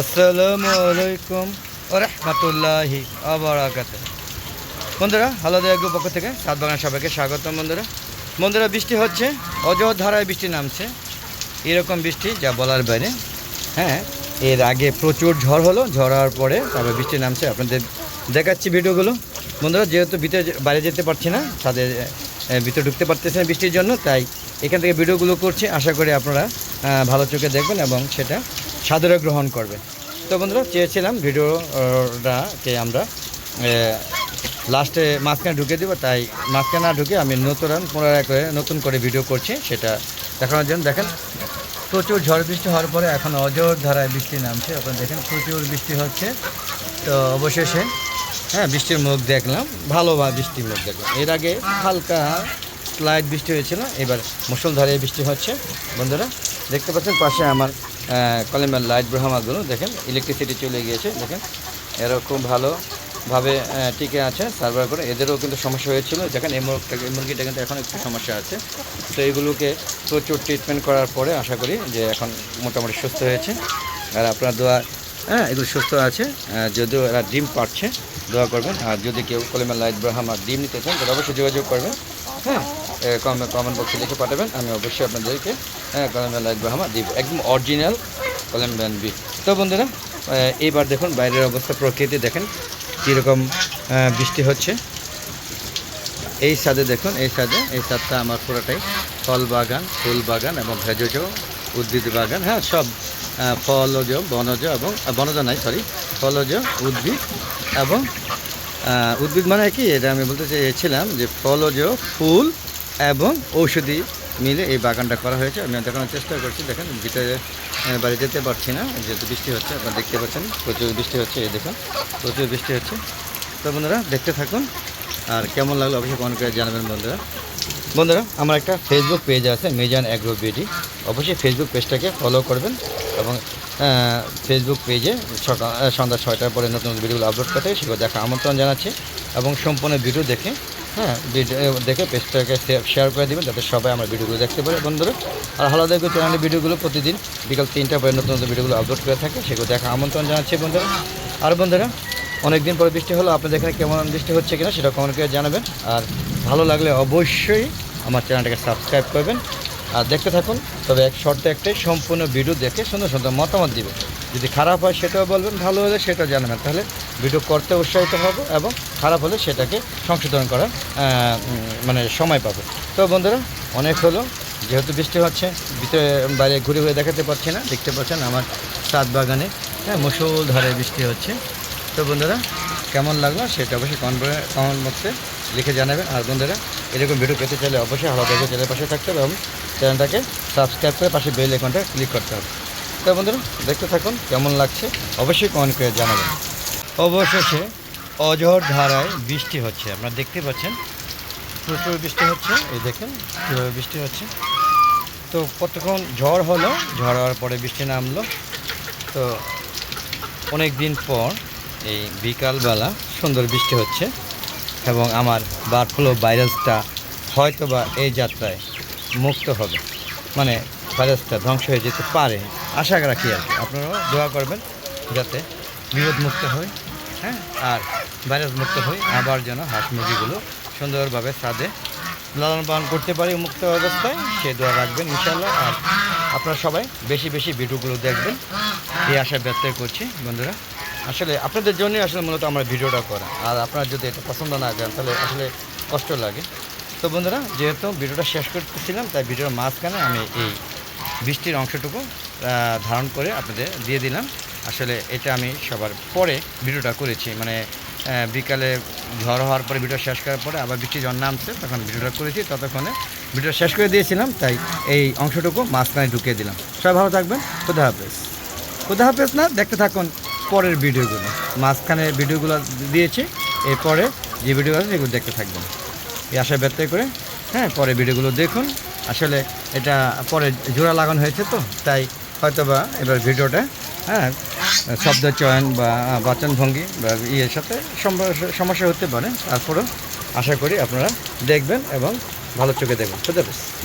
আসসালামু আলাইকুম রহমতুল্লাহি আবরাকাত বন্ধুরা আলাদা একটু পক্ষ থেকে সাত বাগান সবাইকে স্বাগতম বন্ধুরা। বন্ধুরা, বৃষ্টি হচ্ছে, অজর ধারায় বৃষ্টি নামছে। এরকম বৃষ্টি যা বলার বাইরে। হ্যাঁ এর আগে প্রচুর ঝড় হলো, ঝড় হওয়ার পরে তারপর বৃষ্টি নামছে। আপনাদের দেখাচ্ছি ভিডিওগুলো। বন্ধুরা, যেহেতু ভিতরে বাইরে যেতে পারছি না, তাদের ভিতরে ঢুকতে পারতেছে না বৃষ্টির জন্য, তাই এখান থেকে ভিডিওগুলো করছি। আশা করি আপনারা ভালো চোখে দেখবেন এবং সেটা সাদরে গ্রহণ করবেন তো বন্ধুরা, চেয়েছিলাম ভিডিওটাকে আমরা লাস্টে মাঝখানে ঢুকে দেবো, তাই মাঝখানে না ঢুকে আমি নতুন পুনরায় করে নতুন করে ভিডিও করছি, সেটা দেখানোর জন্য। দেখেন, প্রচুর ঝড় বৃষ্টি হওয়ার পরে এখন অজর ধারায় বৃষ্টি নামছে। আপনারা দেখেন, প্রচুর বৃষ্টি হচ্ছে। তো অবশেষে হ্যাঁ বৃষ্টির মুখ দেখলাম, ভালো বা বৃষ্টির মুখ দেখলাম। এর আগে হালকা স্লাইড বৃষ্টি হয়েছিল, এবার মুসলধারে বৃষ্টি হচ্ছে। বন্ধুরা, দেখতে পাচ্ছেন পাশে আমার কলিমের লাইট ব্রহ্মাগুলো দেখেন ইলেকট্রিসিটি চলে গিয়েছে, দেখেন, এরাও খুব ভালোভাবে টিকে আছে সার্ভার করে। এদেরও কিন্তু সমস্যা হয়েছিল, দেখেন, এই মুরগটা, এই মুরগিটা কিন্তু এখন একটু সমস্যা আছে। তো এইগুলোকে প্রচুর ট্রিটমেন্ট করার পরে আশা করি যে এখন মোটামুটি সুস্থ হয়েছে। আর আপনার দোয়া হ্যাঁ এগুলো সুস্থ আছে যদিও এরা ডিম পাচ্ছে দোয়া করবেন। আর যদি কেউ কলিমের লাইট ব্রাহাম ডিম নিতে চান, তাহলে অবশ্যই যোগাযোগ করবেন। হ্যাঁ কমেন্ট বক্সে লিখে পাঠাবেন, আমি অবশ্যই আপনাদেরকে হ্যাঁ কলমের লাইট ব্রাহামা দিব, একদম অরিজিনাল কলম বি। তো বন্ধুরা এইবার দেখুন বাইরের অবস্থা, প্রকৃতি দেখেন, কীরকম বৃষ্টি হচ্ছে। এই ছাদে দেখুন, এই ছাদে এই ছাদটা আমার পুরোটাই ফল বাগান, ফুল বাগান এবং ভেষজ, উদ্ভিদ বাগান হ্যাঁ সব ফলজ, বনজ এবং, বনজ নাই সরি ফলজ, উদ্ভিদ এবং উদ্ভিদ মানে কি? এটা আমি বলতে চেয়েছিলাম যে ফলজ ফুল এবং ঔষধি মিলে এই বাগানটা করা হয়েছে। আমি দেখানোর চেষ্টা করছি। দেখেন, ভিতরে বাড়ি যেতে পারছি না। যেহেতু বৃষ্টি হচ্ছে, আপনারা দেখতে পাচ্ছেন, প্রচুর বৃষ্টি হচ্ছে, এই দেখুন, প্রচুর বৃষ্টি হচ্ছে। তো বন্ধুরা, দেখতে থাকুন। আর কেমন লাগল অবশ্যই কমেন্ট করে জানাবেন বন্ধুরা। বন্ধুরা, আমার একটা ফেসবুক পেজ আছে মেজান অ্যাগ্রো বিডি অবশ্যই ফেসবুক পেজটাকে ফলো করবেন। এবং ফেসবুক পেজে সকাল সন্ধ্যা ছয়টার পরে নতুন ভিডিওগুলো আপলোড করতে সেগুলো দেখা আমন্ত্রণ জানাচ্ছি এবং সম্পূর্ণ ভিডিও দেখে হ্যাঁ ভিডিও দেখে পেজটাকে শেয়ার করে দেবেন যাতে সবাই আমার ভিডিওগুলো দেখতে পারে। বন্ধুরা, আর হালাদা চ্যানেলের ভিডিওগুলো প্রতিদিন বিকাল তিনটা পরে নতুন নতুন ভিডিওগুলো আপলোড করে থাকে, সেগুলো দেখা আমন্ত্রণ জানাচ্ছি বন্ধুরা। আর বন্ধুরা অনেক দিন পরে বৃষ্টি হলো, আপনাদের এখানে কেমন বৃষ্টি হচ্ছে কিনা সেটা কমেন্ট করে জানাবেন। আর ভালো লাগলে অবশ্যই আমার চ্যানেলটাকে সাবস্ক্রাইব করবেন। আর দেখতে থাকুন, তবে এক শর্তে একটাই, সম্পূর্ণ ভিডিও দেখে সুন্দর সুন্দর মতামত দিবেন। যদি খারাপ হয় সেটাও বলবেন, ভালো হলে সেটা জানাবেন। তাহলে ভিডিও করতে উৎসাহিত হব এবং খারাপ হলে সেটাকে সংশোধন করার মানে সময় পাবো। তো বন্ধুরা, অনেক হলো, যেহেতু বৃষ্টি হচ্ছে, ভিতরে, বাইরে ঘুরে ঘুরে দেখাতে পারছি না। দেখতে পাচ্ছেন আমার সাত বাগানে হ্যাঁ মুসলধারে বৃষ্টি হচ্ছে। তো বন্ধুরা, কেমন লাগল সেটা অবশ্যই কমেন্ট কমেন্ট বক্সে লিখে জানাবেন আর বন্ধুরা, এরকম ভিডিও পেতে চাইলে অবশ্যই হাওড়া থেকে চ্যানেলের পাশে থাকতে হবে এবং চ্যানেলটাকে সাবস্ক্রাইব করে পাশে বেল আইকনটা ক্লিক করতে হবে। তো বন্ধুরা, দেখতে থাকুন কেমন লাগছে। অবশ্যই কমেন্ট করে জানাবেন। অবশেষে অঝড় ধারায় বৃষ্টি হচ্ছে। আপনারা দেখতে পাচ্ছেন, প্রচুর বৃষ্টি হচ্ছে। এই দেখেন কীভাবে বৃষ্টি হচ্ছে। তো কতক্ষণ ঝড় হলো? ঝড় হওয়ার পরে বৃষ্টি নামলো। তো অনেক দিন পর এই বিকালবেলা সুন্দর বৃষ্টি হচ্ছে। এবং আমার বার্ড ফ্লু ভাইরাসটা হয়তো বা এই যাত্রায় মুক্ত হবে। মানে ভাইরাসটা ধ্বংস হয়ে যেতে পারে। আশা রাখি আর। আপনারাও দোয়া করবেন যাতে বিরোধ মুক্ত হয় হ্যাঁ আর ভাইরাস মুক্ত হয়। আবার যেন হাঁস মুরগিগুলো সুন্দরভাবে ছাদে লালন পালন করতে পারি মুক্ত অবস্থায় সে দোয়া রাখবেন ইনশাল্লাহ আর আপনারা সবাই বেশি বেশি ভিডিওগুলো দেখবেন। এই আশা ব্যক্ত করছি। বন্ধুরা আসলে আপনাদের জন্যই আসলে মূলত আমার ভিডিওটা করা। আর আপনারা যদি এটা পছন্দ না করেন, তাহলে আসলে কষ্ট লাগে। তো বন্ধুরা, যেহেতু ভিডিওটা শেষ করতেছিলাম, তাই ভিডিওর মাঝখানে আমি এই বৃষ্টির অংশটুকু ধারণ করে আপনাদের দিয়ে দিলাম। আসলে এটা আমি সবার পরে ভিডিওটা করেছি। মানে বিকালে ঝড় হওয়ার পরে ভিডিও শেষ করার পরে আবার বৃষ্টি যখন নামছে, তখন ভিডিওটা করেছি। ততক্ষণে ভিডিও শেষ করে দিয়েছিলাম, তাই এই অংশটুকু মাঝখানে ঢুকিয়ে দিলাম। সবাই ভালো থাকবেন। খুদা হাফেজ। খুদা হাফেজ না? দেখতে থাকুন। পরের ভিডিওগুলো, মাঝখানে ভিডিওগুলো দিয়েছি, এরপরে যে ভিডিও আছে সেগুলো দেখতে থাকবেন। এই আশা ব্যক্ত করে হ্যাঁ পরে ভিডিওগুলো দেখুন। আসলে এটা পরে জোড়া লাগানো হয়েছে তো, তাই হয়তোবা এবার ভিডিওটা হ্যাঁ শব্দ চয়ন বা বাচন ভঙ্গি বা ইয়ের সাথে সমস্যা- হতে পারে। তারপরেও আশা করি আপনারা দেখবেন এবং ভালো চোখে দেখবেন। খুদা হাফেজ।